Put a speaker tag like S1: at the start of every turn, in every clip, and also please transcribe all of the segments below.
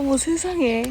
S1: 어머 세상에.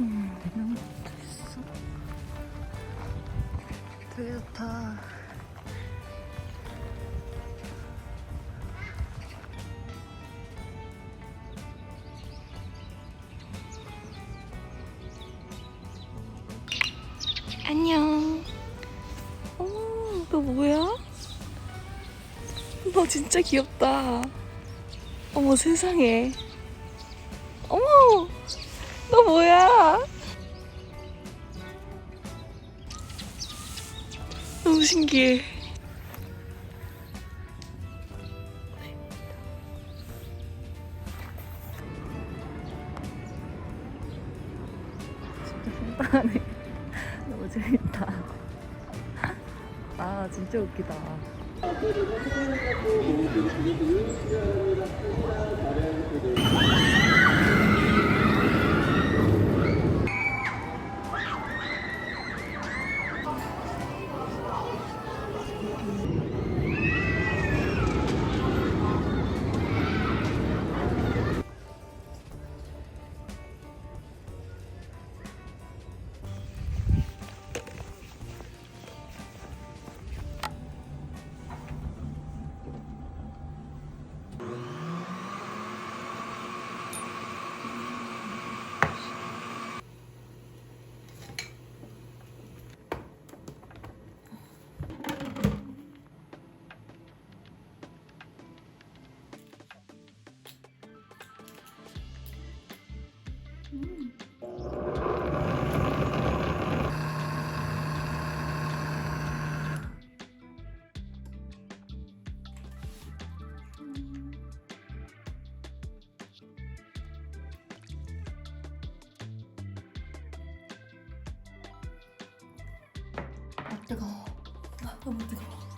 S1: 음, 이런 것도 있어. 되게 좋다. 안녕. 어머, 너 뭐야? 너 진짜 귀엽다. 어머, 세상에. 어머, 너 뭐야? 너무 신기해. 너무 재밌다. 아, 진짜 웃기다. 아, 뜨거워. 아, 너무 뜨거워.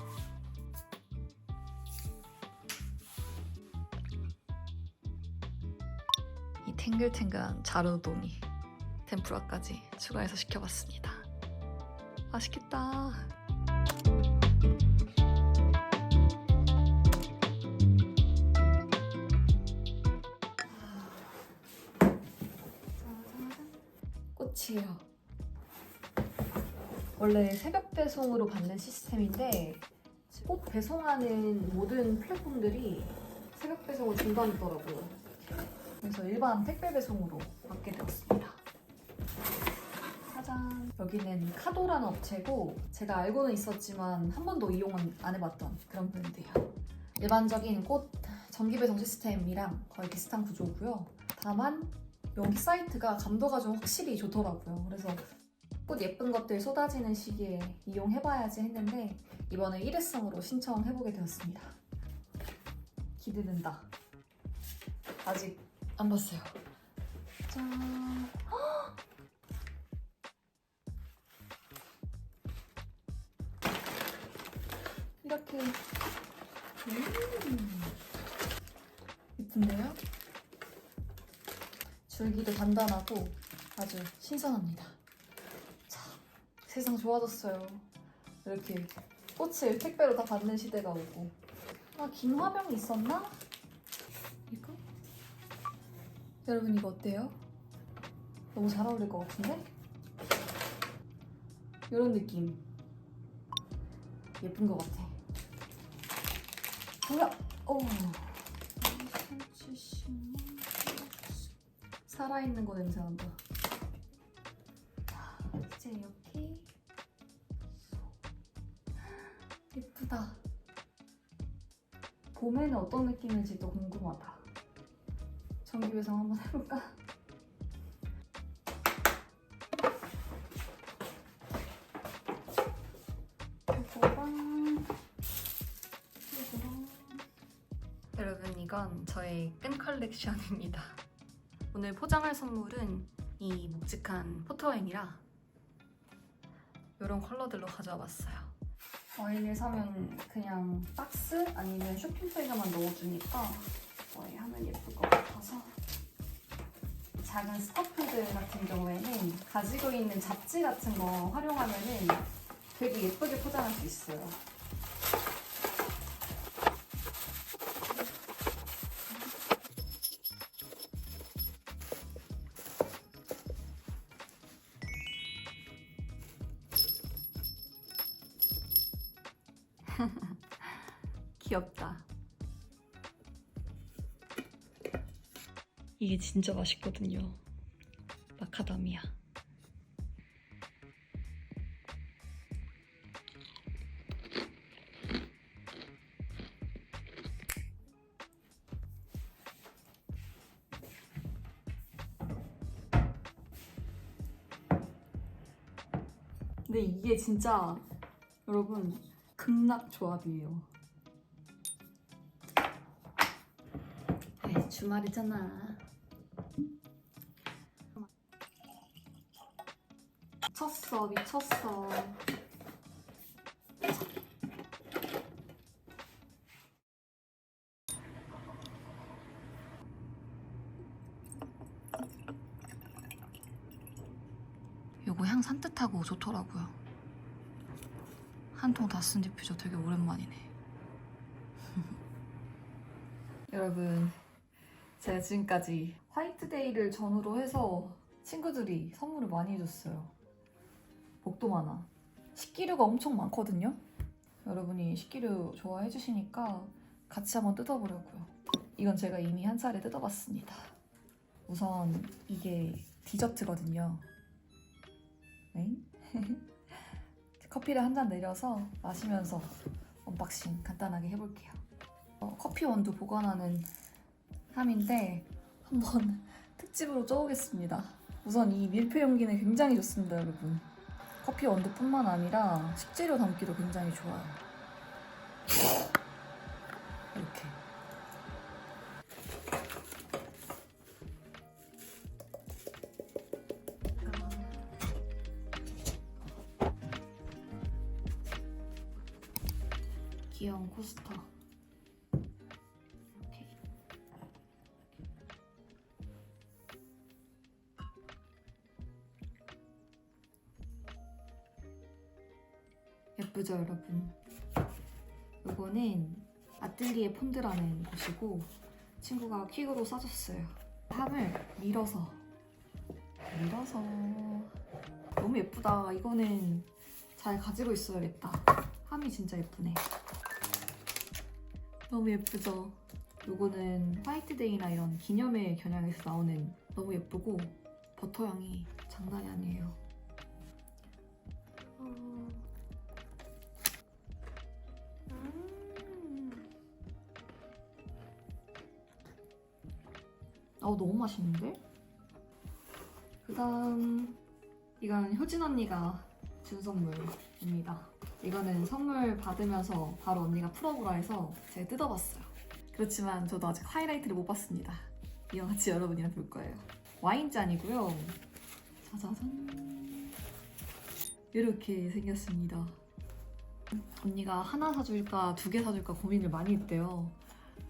S1: 탱글탱글한 자루동이 템프라까지 추가해서 시켜봤습니다. 맛있겠다. 꽃이에요. 원래 새벽 배송으로 받는 시스템인데 꼭 배송하는 모든 플랫폼들이 새벽 배송을 중단했더라고요. 그래서 일반 택배 배송으로 받게 되었습니다. 짜잔. 여기는 카도라는 업체고 제가 알고는 있었지만 한 번도 이용은 안 해봤던 그런 브랜드예요. 일반적인 꽃 정기 배송 시스템이랑 거의 비슷한 구조고요. 다만 여기 사이트가 감도가 좀 확실히 좋더라고요. 그래서 꽃 예쁜 것들 쏟아지는 시기에 이용해봐야지 했는데 이번에 일회성으로 신청해보게 되었습니다. 기대된다. 아직 안 봤어요. 짠. 헉! 이렇게 음. 예쁜데요? 줄기도 단단하고 아주 신선합니다. 자, 세상 좋아졌어요. 이렇게 꽃을 택배로 다 받는 시대가 오고. 아, 긴 화병이 있었나? 여러분 이거 어때요? 너무 잘 어울릴 것 같은데? 이런 느낌 예쁜 것 같아 뭐야? 오. 살아있는 거 냄새 난다 자, 이제 이렇게 예쁘다 봄에는 어떤 느낌일지 또 궁금하다 전기 배송 한번 해볼까? 이거랑 이거랑 여러분 이건 저의 끈 컬렉션입니다. 오늘 포장할 선물은 이 묵직한 포토앤이라 이런 컬러들로 가져와 봤어요. 와인을 사면 그냥 박스 아니면 쇼핑백에만 넣어주니까 거의 하면 예쁠 것 같아서 작은 스커프들 같은 경우에는 가지고 있는 잡지 같은 거 활용하면은 되게 예쁘게 포장할 수 있어요. 이게 진짜 맛있거든요. 마카다미아. 근데 이게 진짜 여러분 극락 조합이에요. 주말이잖아. 미쳤어, 미쳤어. 요거 향 산뜻하고 좋더라고요. 한 통 다 쓴 디퓨저 되게 오랜만이네. 여러분, 제가 지금까지 화이트데이를 전후로 해서 친구들이 선물을 많이 해줬어요. 복도 많아. 식기류가 엄청 많거든요. 여러분이 식기류 좋아해 주시니까 같이 한번 뜯어보려고요. 이건 제가 이미 한 차례 뜯어봤습니다. 우선 이게 디저트거든요. 네? 커피를 한 잔 내려서 마시면서 언박싱 간단하게 해볼게요. 어, 커피 원두 보관하는 함인데 한번 특집으로 쪄보겠습니다. 우선 이 밀폐 용기는 굉장히 좋습니다, 여러분. 커피 원두뿐만 아니라 식재료 담기도 굉장히 좋아요. 이렇게. 귀여운 코스터. 예쁘죠, 여러분? 이거는 아틀리에 폰드라는 곳이고 친구가 퀵으로 싸줬어요. 함을 밀어서 밀어서 너무 예쁘다. 이거는 잘 가지고 있어야겠다. 함이 진짜 예쁘네. 너무 예쁘죠? 요거는 화이트데이나 이런 기념일 겨냥해서 나오는 너무 예쁘고 버터 향이 장난이 아니에요. 어 너무 맛있는데? 그 다음 이건 효진 언니가 준 선물입니다. 이거는 선물 받으면서 바로 언니가 풀어보라 해서 제가 뜯어봤어요. 그렇지만 저도 아직 하이라이트를 못 봤습니다. 이거 같이 여러분이랑 볼 거예요. 와인잔이고요. 짜자잔. 이렇게 생겼습니다. 언니가 하나 사줄까 두 개 사줄까 고민을 많이 했대요.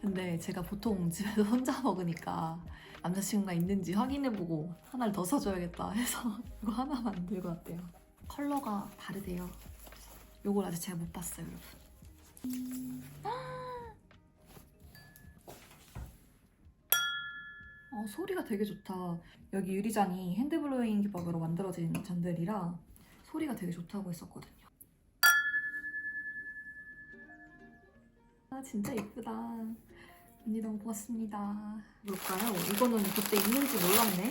S1: 근데 제가 보통 집에서 혼자 먹으니까 남자친구가 있는지 확인해보고 하나를 더 사줘야겠다 해서 이거 하나 만 들고 왔대요. 컬러가 다르대요. 요걸 아직 제가 못 봤어요, 여러분. 어, 소리가 되게 좋다. 여기 유리잔이 핸드블로잉 기법으로 만들어진 잔들이라 소리가 되게 좋다고 했었거든요. 아 진짜 예쁘다. 언니 너무 고맙습니다. 뭘까요? 이거는 그때 있는지 몰랐네.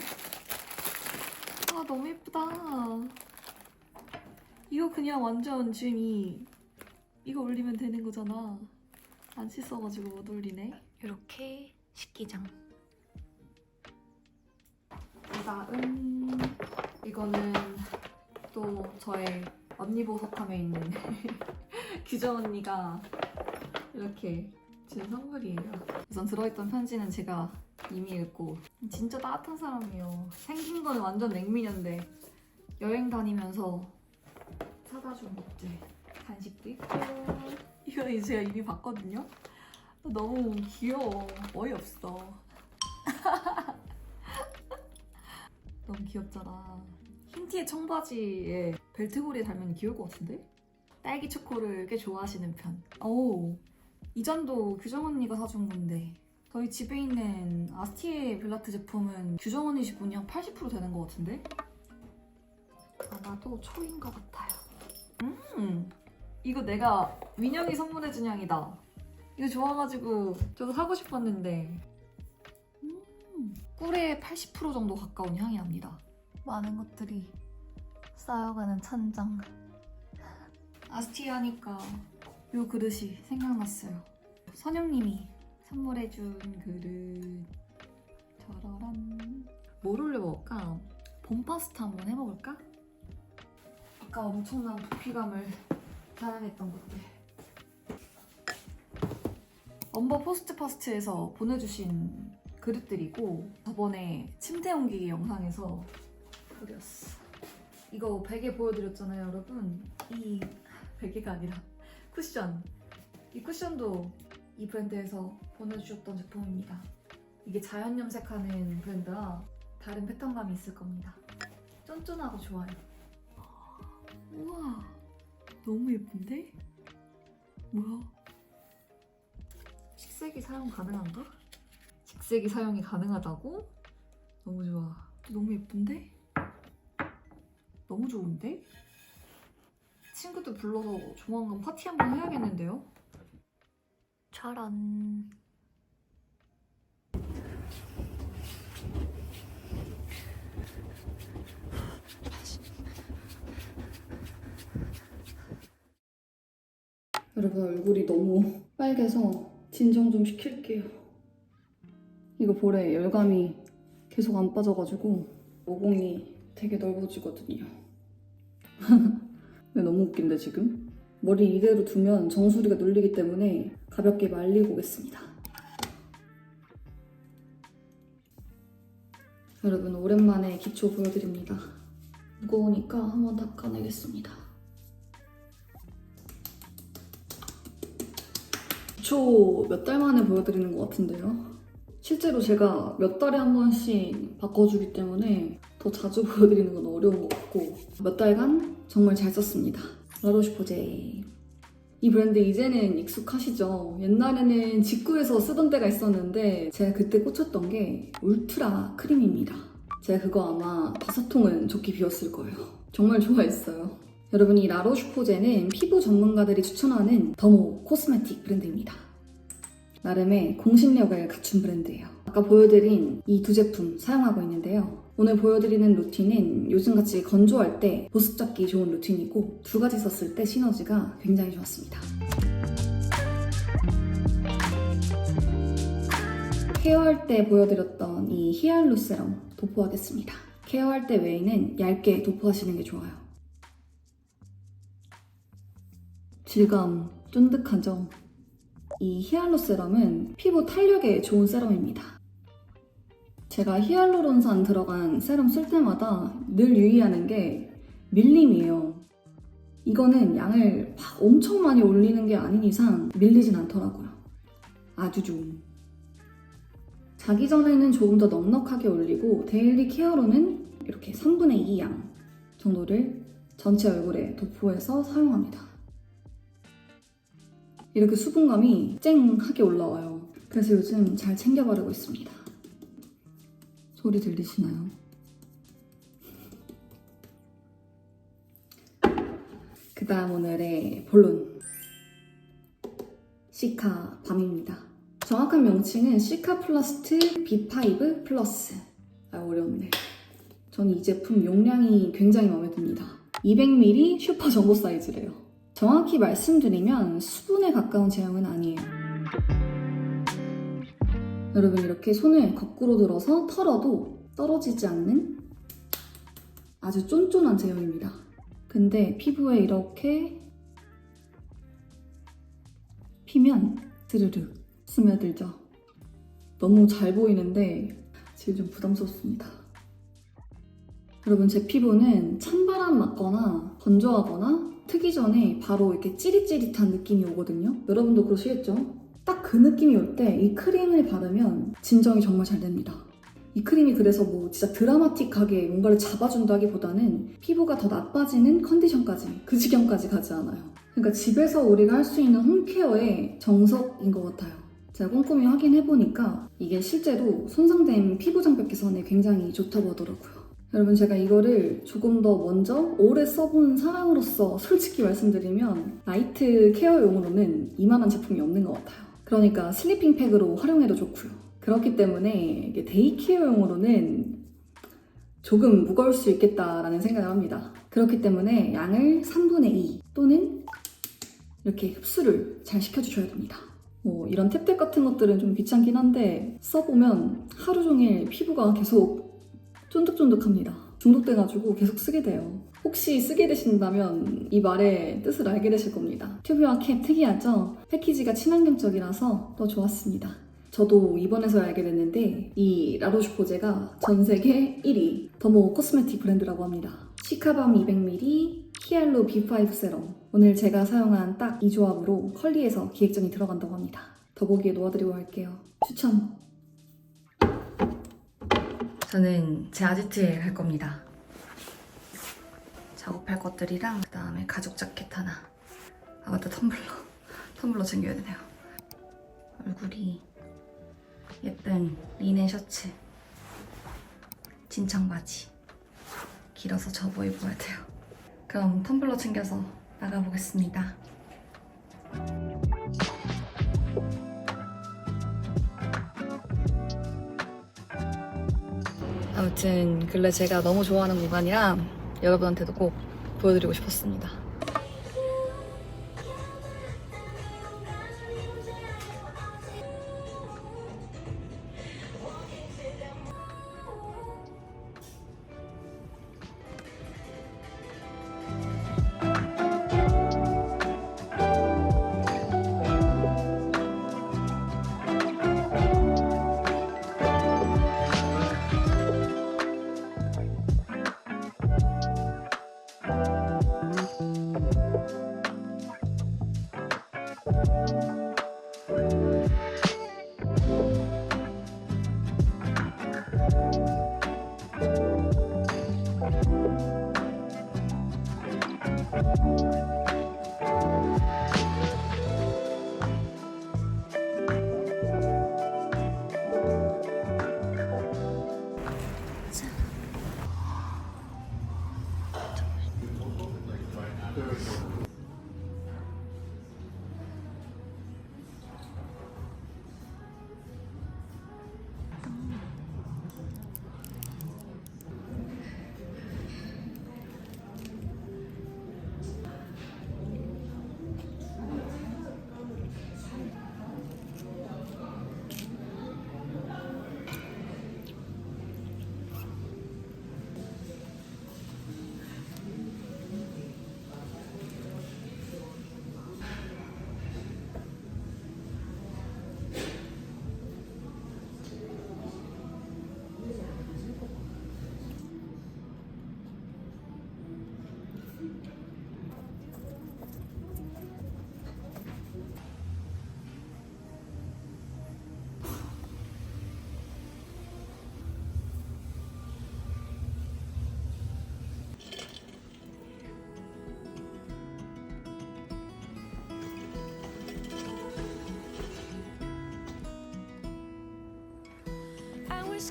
S1: 아 너무 예쁘다. 이거 그냥 완전 지금 이 이거 올리면 되는 거잖아. 안 씻어가지고 못 올리네. 이렇게 식기장. 그다음 이거는 또 저의 언니 보석함에 있는 규정 언니가 이렇게 준 선물이에요. 우선 들어있던 편지는 제가 이미 읽고 진짜 따뜻한 사람이에요. 생긴 거는 완전 냉미녀인데 여행 다니면서 사다 준 것들 간식도 있고 이거는 제가 이미 봤거든요. 너무 귀여워. 어이없어. 너무 귀엽잖아. 흰티의 청바지에 벨트고리에 달면 귀여울 것 같은데? 딸기 초코를 꽤 좋아하시는 편. 오, 이 잔도 규정 언니가 사준 건데 저희 집에 있는 아스티에 빌라트 제품은 규정 언니 지분이 한 80% 되는 것 같은데? 아마도 초인 것 같아요. 음, 이거 내가 민영이 선물해준 향이다. 이거 좋아가지고 저도 사고 싶었는데 음, 꿀에 80% 정도 가까운 향이 납니다. 많은 것들이 쌓여가는 찬장. 아스티 하니까 요 그릇이 생각났어요. 선영님이 선물해준 그릇. 짜라란. 뭘 올려 먹을까? 봄 파스타 한번 해먹을까? 아까 엄청난 부피감을 자랑했던 것들. 엄버 포스트 파스트에서 보내주신 그릇들이고 저번에 침대 옮기기 영상에서 그렸어. 이거 베개 보여드렸잖아요, 여러분. 이 베개가 아니라 쿠션. 이 쿠션도 이 브랜드에서 보내주셨던 제품입니다. 이게 자연 염색하는 브랜드라 다른 패턴감이 있을 겁니다. 쫀쫀하고 좋아요. 우와, 너무 예쁜데? 뭐야? 식세기 사용 가능한가? 식세기 사용이 가능하다고? 너무 좋아. 너무 예쁜데? 너무 좋은데? 친구들 불러서 조만간 파티 한번 해야겠는데요? 짜란.
S2: 여러분 얼굴이 너무 빨개서 진정 좀 시킬게요. 이거 볼에 열감이 계속 안 빠져가지고 모공이 되게 넓어지거든요. 왜 너무 웃긴데 지금? 머리 이대로 두면 정수리가 눌리기 때문에 가볍게 말리고 오겠습니다. 여러분 오랜만에 기초 보여드립니다. 무거우니까 한번 닦아내겠습니다. 기초 몇 달 만에 보여드리는 것 같은데요. 실제로 제가 몇 달에 한 번씩 바꿔주기 때문에 더 자주 보여드리는 건 어려운 것 같고 몇 달간 정말 잘 썼습니다. 라로시포제 이 브랜드 이제는 익숙하시죠? 옛날에는 직구에서 쓰던 때가 있었는데 제가 그때 꽂혔던 게 울트라 크림입니다. 제가 그거 아마 다섯 통은 좋게 비웠을 거예요. 정말 좋아했어요. 여러분 이 라로슈포제는 피부 전문가들이 추천하는 더모 코스메틱 브랜드입니다. 나름의 공신력을 갖춘 브랜드예요. 아까 보여드린 이 두 제품 사용하고 있는데요. 오늘 보여드리는 루틴은 요즘같이 건조할 때 보습 잡기 좋은 루틴이고 두 가지 썼을 때 시너지가 굉장히 좋았습니다. 케어할 때 보여드렸던 이 히알루 세럼 도포하겠습니다. 케어할 때 외에는 얇게 도포하시는 게 좋아요. 질감 쫀득하죠? 이 히알루 세럼은 피부 탄력에 좋은 세럼입니다. 제가 히알루론산 들어간 세럼 쓸 때마다 늘 유의하는 게 밀림이에요. 이거는 양을 막 엄청 많이 올리는 게 아닌 이상 밀리진 않더라고요. 아주 좋은. 자기 전에는 조금 더 넉넉하게 올리고 데일리 케어로는 이렇게 3분의 2 양 정도를 전체 얼굴에 도포해서 사용합니다. 이렇게 수분감이 쨍하게 올라와요. 그래서 요즘 잘 챙겨 바르고 있습니다.
S1: 소리 들리시나요? 그 다음 오늘의 본론. 시카 밤입니다. 정확한 명칭은 시카 플러스트 B5 플러스. 아, 어려운데. 저는 이 제품 용량이 굉장히 마음에 듭니다. 200ml 슈퍼 정보 사이즈래요. 정확히 말씀드리면 수분에 가까운 제형은 아니에요. 여러분 이렇게 손을 거꾸로 들어서 털어도 떨어지지 않는 아주 쫀쫀한 제형입니다. 근데 피부에 이렇게 피면 스르륵 스며들죠. 너무 잘 보이는데 지금 좀 부담스럽습니다. 여러분 제 피부는 찬바람 맞거나 건조하거나 트기 전에 바로 이렇게 찌릿찌릿한 느낌이 오거든요. 여러분도 그러시겠죠? 딱 그 느낌이 올 때 이 크림을 바르면 진정이 정말 잘 됩니다. 이 크림이 그래서 뭐 진짜 드라마틱하게 뭔가를 잡아준다기보다는 피부가 더 나빠지는 컨디션까지 그 지경까지 가지 않아요. 그러니까 집에서 우리가 할 수 있는 홈케어의 정석인 것 같아요. 제가 꼼꼼히 확인해보니까 이게 실제로 손상된 피부 장벽 개선에 굉장히 좋다고 하더라고요. 여러분 제가 이거를 조금 더 먼저 오래 써본 사람으로서 솔직히 말씀드리면 나이트 케어용으로는 이만한 제품이 없는 것 같아요. 그러니까 슬리핑 팩으로 활용해도 좋고요. 그렇기 때문에 이게 데이 케어용으로는 조금 무거울 수 있겠다라는 생각을 합니다. 그렇기 때문에 양을 3분의 2 또는 이렇게 흡수를 잘 시켜주셔야 됩니다. 뭐 이런 탭탭 같은 것들은 좀 귀찮긴 한데 써보면 하루 종일 피부가 계속 쫀득쫀득합니다. 중독돼가지고 계속 쓰게 돼요. 혹시 쓰게 되신다면 이 말의 뜻을 알게 되실 겁니다. 튜브와 캡 특이하죠? 패키지가 친환경적이라서 더 좋았습니다. 저도 이번에서야 알게 됐는데 이 라로슈포제가 전 세계 1위 더모 코스메틱 브랜드라고 합니다. 시카밤 200ml, 히알로 B5 세럼 오늘 제가 사용한 딱 이 조합으로 컬리에서 기획전이 들어간다고 합니다. 더보기에 놓아드리고 할게요. 추천!
S3: 저는 제 아지트에 갈 겁니다. 작업할 것들이랑 그 다음에 가죽 자켓 하나. 아 맞다 텀블러. 텀블러 챙겨야 되네요. 얼굴이 예쁜 리넨 셔츠, 진청 바지. 길어서 접어 입어야 돼요. 그럼 텀블러 챙겨서 나가보겠습니다. 아무튼 근래 제가 너무 좋아하는 공간이라 여러분한테도 꼭 보여드리고 싶었습니다.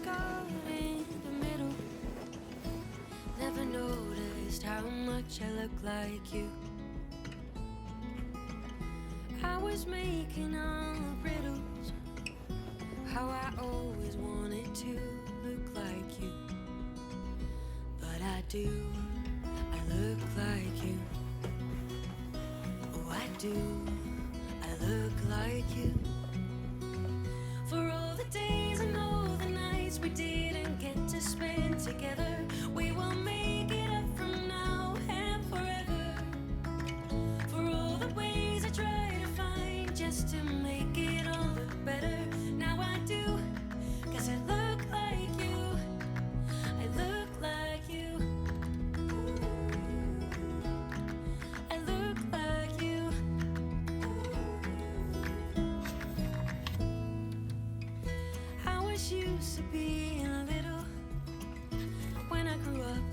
S4: Caught in the middle. Never noticed how much I look like you. I was making all the riddles. How I always wanted to look like you. But I do, I look like you. Oh, I do, I look like you. We didn't get to spend together, was used to being a little. When I grew up,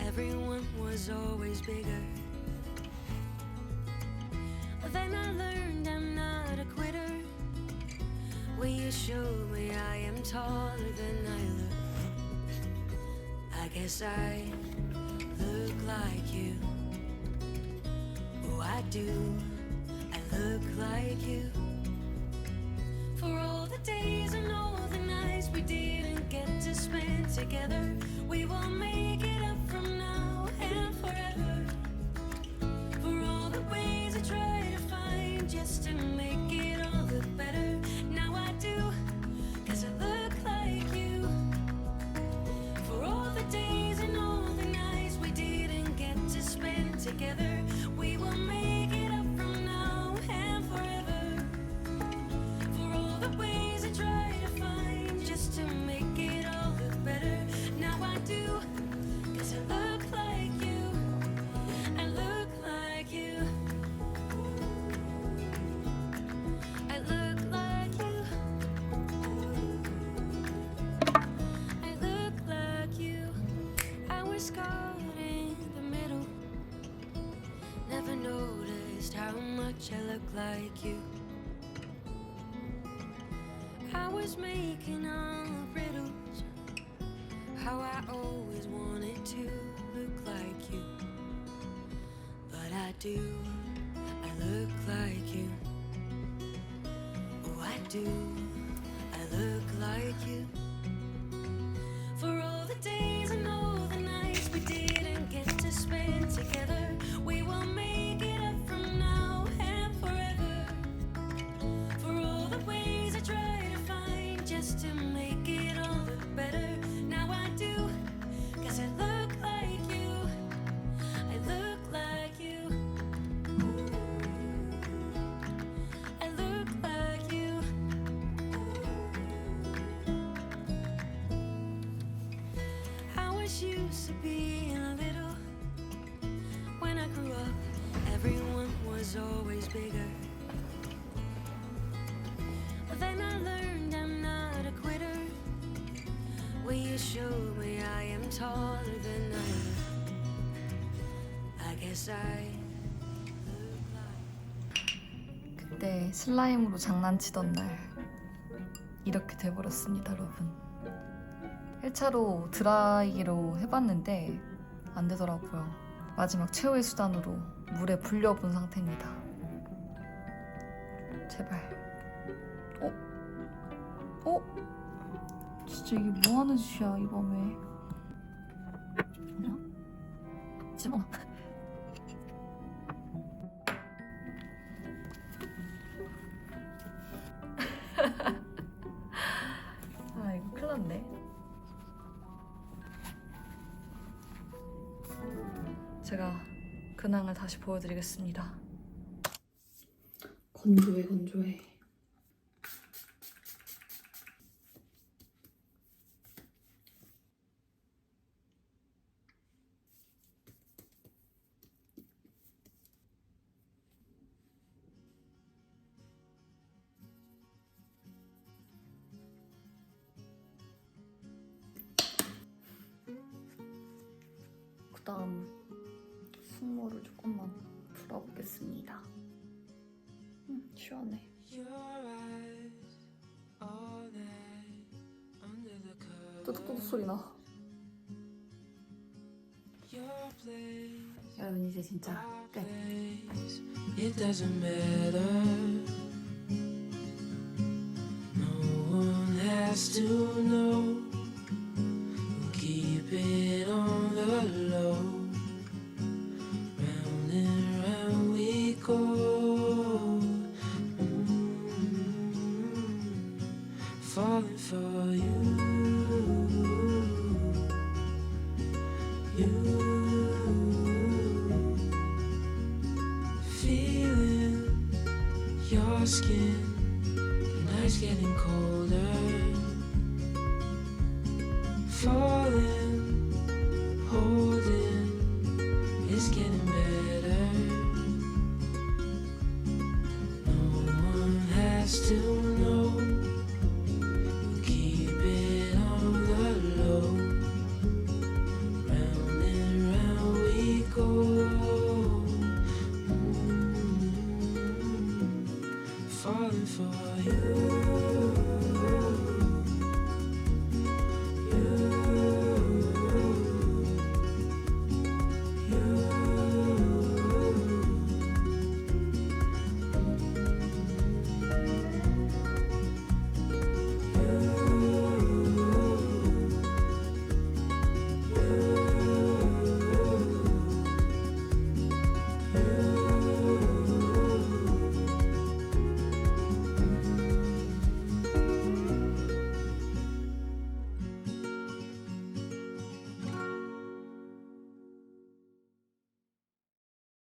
S4: everyone was always bigger. Then I learned I'm not a quitter. Will you show me I am taller than I look? I guess I look like you. Oh, I do. I look like you. For all get spend together, we will make it up from now and forever. I was making all the riddles. How I always wanted to look like you. But I do, I look like you. Oh, I do, I look like you. Used to being little. When I grew up, everyone was always bigger. Then I learned I'm not a quitter. Will you show me I am taller than I? I guess I.
S5: 그때 슬라임으로 장난치던 날 이렇게 돼버렸습니다, 여러분. 1차로 드라이기로 해봤는데 안 되더라고요. 마지막 최후의 수단으로 물에 불려본 상태입니다. 제발. 어? 어? 진짜 이게 뭐 하는 짓이야, 이 밤에. 뭐냐? 집어. 근황을 다시 보여드리겠습니다
S2: 건조해 건조해.
S6: Doesn't matter. No one has to know for you.